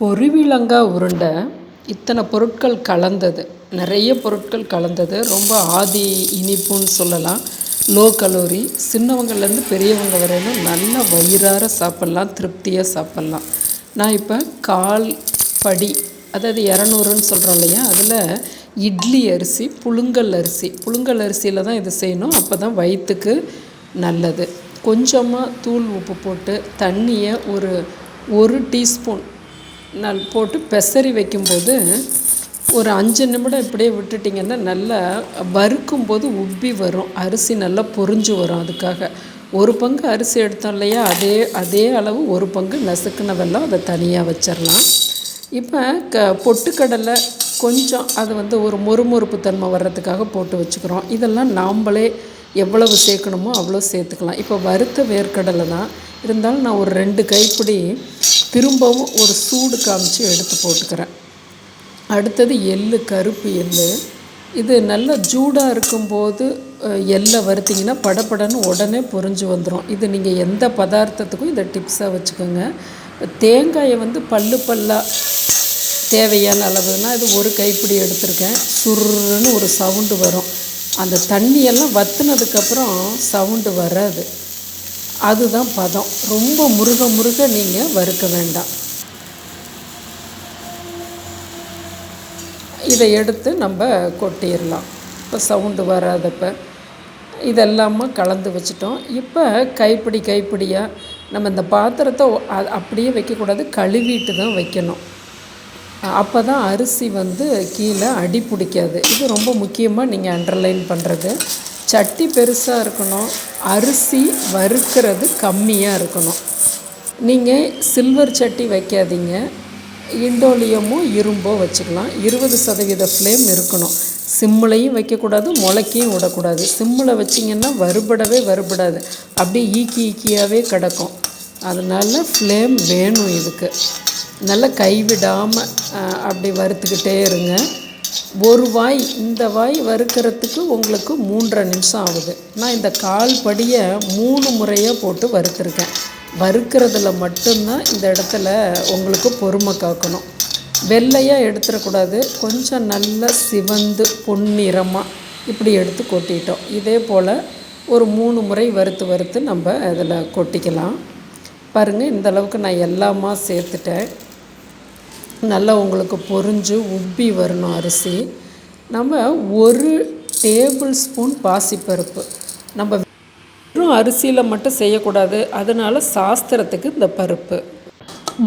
பொரிவிலங்காய் உருண்டை இத்தனை பொருட்கள் கலந்தது. நிறைய பொருட்கள் கலந்தது. ரொம்ப ஆதி இனிப்புன்னு சொல்லலாம். Low calorie. சின்னவங்கள்லேருந்து பெரியவங்க வரையிலும் நல்ல வயிறார சாப்பிட்லாம். திருப்தியாக சாப்பிட்லாம். நான் இப்போ கால் படி அதாவது இரநூறுன்னு சொல்கிறோம் இல்லையா? அதில் இட்லி அரிசி புழுங்கல் அரிசி. புழுங்கல் அரிசியில் தான் இது செய்யணும். அப்போ தான் வயிற்றுக்கு நல்லது. கொஞ்சமாக தூள் உப்பு போட்டு தண்ணியை ஒரு ஒரு டீஸ்பூன் நல் போட்டு பெசரி வைக்கும்போது ஒரு அஞ்சு நிமிடம் இப்படியே விட்டுட்டிங்கன்னா நல்லா வறுக்கும்போது உப்பி வரும். அரிசி நல்லா பொரிஞ்சு வரும் அதுக்காக. ஒரு பங்கு அரிசி எடுத்தோம் இல்லையா? அதே அதே அளவு ஒரு பங்கு நசுக்கின வெள்ளம் அதை தனியாக வச்சிடலாம். இப்போ க பொட்டுக்கடலை கொஞ்சம் அது வந்து ஒரு மொறுமொறுப்பு தன்மை வர்றதுக்காக போட்டு வச்சுக்கிறோம். இதெல்லாம் நாம்ளே எவ்வளவு சேர்க்கணுமோ அவ்வளோ சேர்த்துக்கலாம். இப்போ வறுத்த வேர்க்கடலை தான். இருந்தாலும் நான் ஒரு ரெண்டு கைப்பிடி திரும்பவும் ஒரு சூடு காமிச்சு எடுத்து போட்டுக்கிறேன். அடுத்தது எள்ளு கருப்பு எள்ளு. இது நல்லா ஜூடாக இருக்கும்போது எல்லை எள்ளை வறுத்திங்கன்னா படபடன்னு உடனே பொறிஞ்சு வந்துடும் இது நீங்கள் எந்த பதார்த்தத்துக்கும் இதை டிப்ஸாக வச்சுக்கோங்க. தேங்காயை வந்து பல்லு பல்லாக தேவையான அளவுனா இது ஒரு கைப்பிடி எடுத்திருக்கேன். சுருன்னு ஒரு சவுண்டு வரும். அந்த தண்ணியெல்லாம் வத்துனதுக்கப்புறம் சவுண்டு வராது. அதுதான் பதம். ரொம்ப முருக முருக நீங்கள் வறுக்க வேண்டாம். இதை எடுத்து நம்ம கொட்டிடலாம் இப்போ சவுண்டு வராதப்ப. இதெல்லாமா கலந்து வச்சிட்டோம். இப்போ கைப்பிடி கைப்பிடியாக நம்ம இந்த பாத்திரத்தை அப்படியே வைக்கக்கூடாது. கழுவிட்டு தான் வைக்கணும். அப்போ தான் அரிசி வந்து கீழே அடி பிடிக்காது. இது ரொம்ப முக்கியமாக நீங்கள் அண்டர்லைன் பண்ணுறது சட்டி பெருசாக இருக்கணும். அரிசி வறுக்கிறது கம்மியாக இருக்கணும். நீங்கள் சில்வர் சட்டி வைக்காதீங்க. இண்டோலியமோ இரும்போ வச்சுக்கலாம். இருபது சதவீத ஃப்ளேம் இருக்கணும். சிம்மிலையும் வைக்கக்கூடாது முளைக்கையும் விடக்கூடாது. சிம்மில் வச்சிங்கன்னா வறுபடவே வறுபடாது. அப்படியே ஈக்கி ஈக்கியாகவே கிடக்கும். அதனால் ஃப்ளேம் வேணும் இதுக்கு. நல்லா கைவிடாமல் அப்படி வறுத்துக்கிட்டே இருங்க. ஒரு வாய் இந்த வாய் வறுக்கிறதுக்கு உங்களுக்கு மூன்றரை நிமிஷம் ஆகுது. நான் இந்த கால் படியை மூணு முறையாக போட்டு வறுத்துருக்கேன். வறுக்கிறதுல மட்டும்தான் இந்த இடத்துல உங்களுக்கு பொறுமை காக்கணும். வெள்ளையாக எடுத்துடக்கூடாது கொஞ்சம் நல்லா சிவந்து பொன்னிறமாக இப்படி எடுத்து கொட்டிட்டோம். இதே போல் ஒரு மூணு முறை வறுத்து வறுத்து நம்ம அதில் கொட்டிக்கலாம். பாருங்கள் இந்த அளவுக்கு நான் எல்லாமா சேர்த்துட்டேன். நல்லா உங்களுக்கு பொறிஞ்சு உப்பி வரணும் அரிசி. நம்ம ஒரு டேபிள் ஸ்பூன் பாசிப்பருப்பு. நம்ம வெறும் அரிசியில் மட்டும் செய்யக்கூடாது. அதனால் சாஸ்திரத்துக்கு இந்த பருப்பு.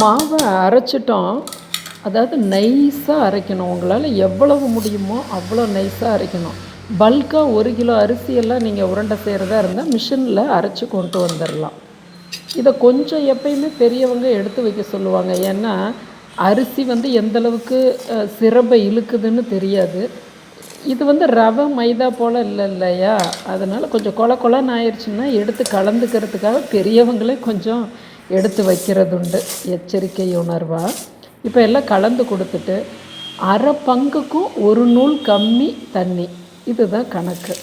மாவை அரைச்சிட்டோம். அதாவது நைஸாக அரைக்கணும். உங்களால் எவ்வளவு முடியுமோ அவ்வளோ நைஸாக அரைக்கணும். பல்காக ஒரு கிலோ அரிசியெல்லாம் நீங்கள் உருண்டை செய்கிறதா இருந்தால் மிஷினில் அரைச்சி கொண்டு வந்துடலாம் இதை கொஞ்சம் எப்பயுமே பெரியவங்க எடுத்து வைக்க சொல்லுவாங்க. ஏன்னா அரிசி வந்து எந்த அளவுக்கு இழுக்குதுன்னு தெரியாது. இது வந்து ரவை மைதா போல் இல்லை இல்லையா? அதனால் கொஞ்சம் கொல கொலன்னு ஆயிடுச்சுன்னா எடுத்து கலந்துக்கிறதுக்காக பெரியவங்களே கொஞ்சம் எடுத்து வைக்கிறதுண்டு எச்சரிக்கை உணர்வாக இப்போ எல்லாம் கலந்து கொடுத்துட்டு அரை பங்குக்கும் ஒரு நூல் கம்மி தண்ணி. இதுதான் கணக்கு.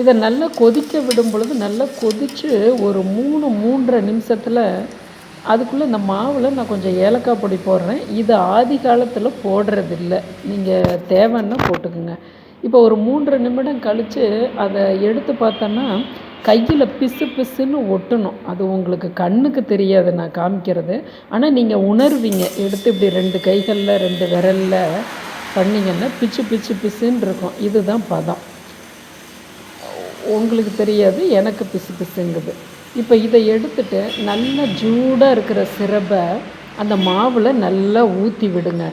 இதை நல்லா கொதிக்க விடும் பொழுது நல்லா கொதித்து ஒரு மூணு மூன்றரை நிமிஷத்தில் அதுக்குள்ளே இந்த மாவில் நான் கொஞ்சம் ஏலக்காய் பொடி போடுறேன். இது ஆதி காலத்தில் போடுறதில்ல. நீங்கள் தேவைன்னா போட்டுக்குங்க. இப்போ ஒரு மூன்றரை நிமிடம் கழித்து அதை எடுத்து பார்த்தோன்னா கையில் பிசு பிசுன்னு ஒட்டணும். அது உங்களுக்கு கண்ணுக்கு தெரியாது நான் காமிக்கிறது. ஆனால் நீங்கள் உணர்வீங்க. எடுத்து இப்படி ரெண்டு கைகளில் ரெண்டு விரலில் பண்ணிங்கன்னா பிச்சு பிச்சு பிசுன்னு இருக்கும். இதுதான் பதம். உங்களுக்கு தெரியாது எனக்கு பிசு பிசுங்குது. இப்போ இதை எடுத்துட்டு நல்லா ஜூடாக இருக்கிற சிரப்பை அந்த மாவில் நல்லா ஊற்றி விடுங்க.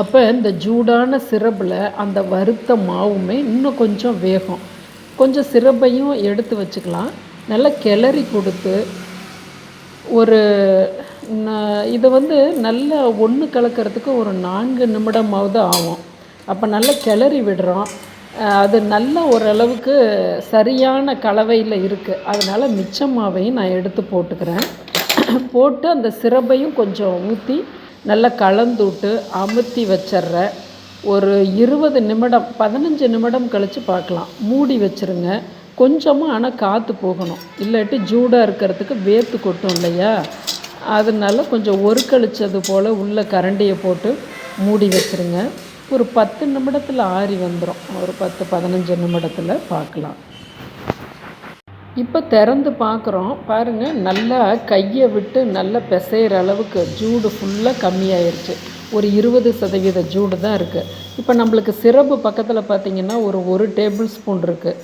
அப்போ இந்த ஜூடான சிரப்பில் அந்த வறுத்த மாவுமே இன்னும் கொஞ்சம் வேகும். கொஞ்சம் சிரப்பையும் எடுத்து வச்சுக்கலாம். நல்லா கிளறி கொடுத்து ஒரு இதை வந்து நல்லா ஒன்று கலக்கிறதுக்கு ஒரு நான்கு நிமிடமாவது ஆகும். அப்போ நல்லா கிளறி விடுறோம். அது நல்ல ஓரளவுக்கு சரியான கலவையில் இருக்குது அதனால் மிச்சமாவையும் நான் எடுத்து போட்டுக்கிறேன். போட்டு அந்த சிரப்பையும் கொஞ்சம் ஊற்றி நல்லா கலந்து விட்டு அமுத்தி வச்சிட்றேன் ஒரு இருபது நிமிடம் பதினஞ்சு நிமிடம் கழித்து பார்க்கலாம் மூடி வச்சிருங்க. கொஞ்சமாக ஆனால் காற்று போகணும். இல்லாட்டி ஜூடாக இருக்கிறதுக்கு வேர்த்து கொட்டும் இல்லையா? அதனால கொஞ்சம் ஒருக்களிச்சது போல் உள்ளே கரண்டியை போட்டு மூடி வச்சுருங்க. ஒரு பத்து நிமிடத்தில் ஆறி வந்துடும் ஒரு பத்து பதினஞ்சு நிமிடத்தில் பார்க்கலாம் இப்போ திறந்து பார்க்குறோம் பாருங்கள் நல்லா கையை விட்டு நல்லா பிசைகிற அளவுக்கு ஜூடு ஃபுல்லாக கம்மியாயிருச்சு. ஒரு இருபது சதவீத ஜூடு தான் இருக்குது இப்போ நம்மளுக்கு சிரப்பு பக்கத்தில் பார்த்திங்கன்னா ஒரு ஒரு டேபிள் ஸ்பூன் இருக்குது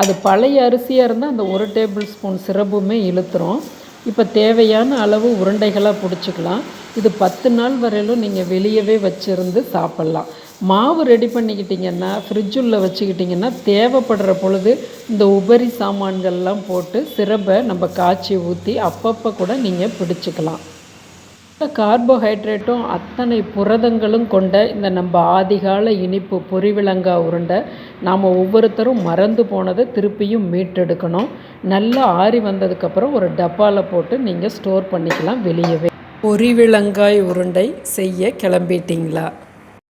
அது பழைய அரிசியாக இருந்தால் அந்த ஒரு டேபிள் ஸ்பூன் சிரப்புமே இழுத்துரும். இப்போ தேவையான அளவு உருண்டைகளாக பிடிச்சிக்கலாம். இது பத்து நாள் வரையிலும் நீங்கள் வெளியவே வச்சுருந்து சாப்பிட்லாம். மாவு ரெடி பண்ணிக்கிட்டிங்கன்னா ஃப்ரிட்ஜுள்ளே வச்சுக்கிட்டிங்கன்னா தேவைப்படுற பொழுது இந்த உபரி சாமான்கள்லாம் போட்டு சிரப்பை நம்ம காய்ச்சி ஊற்றி அப்பப்போ கூட நீங்கள் பிடிச்சிக்கலாம். கார்போஹைட்ரேட்டும் அத்தனை புரதங்களும் கொண்ட இந்த நம்ம ஆதிகால இனிப்பு பொரிவிலங்கா உருண்டை நாம் ஒவ்வொருத்தரும் மறந்து போனதை திருப்பியும் மீட்டெடுக்கணும். நல்லா ஆறி வந்ததுக்கப்புறம் ஒரு டப்பாவில் போட்டு நீங்கள் ஸ்டோர் பண்ணிக்கலாம் வெளியவே. பொரிவிலங்காய் உருண்டை செய்ய கிளம்பிட்டிங்களா?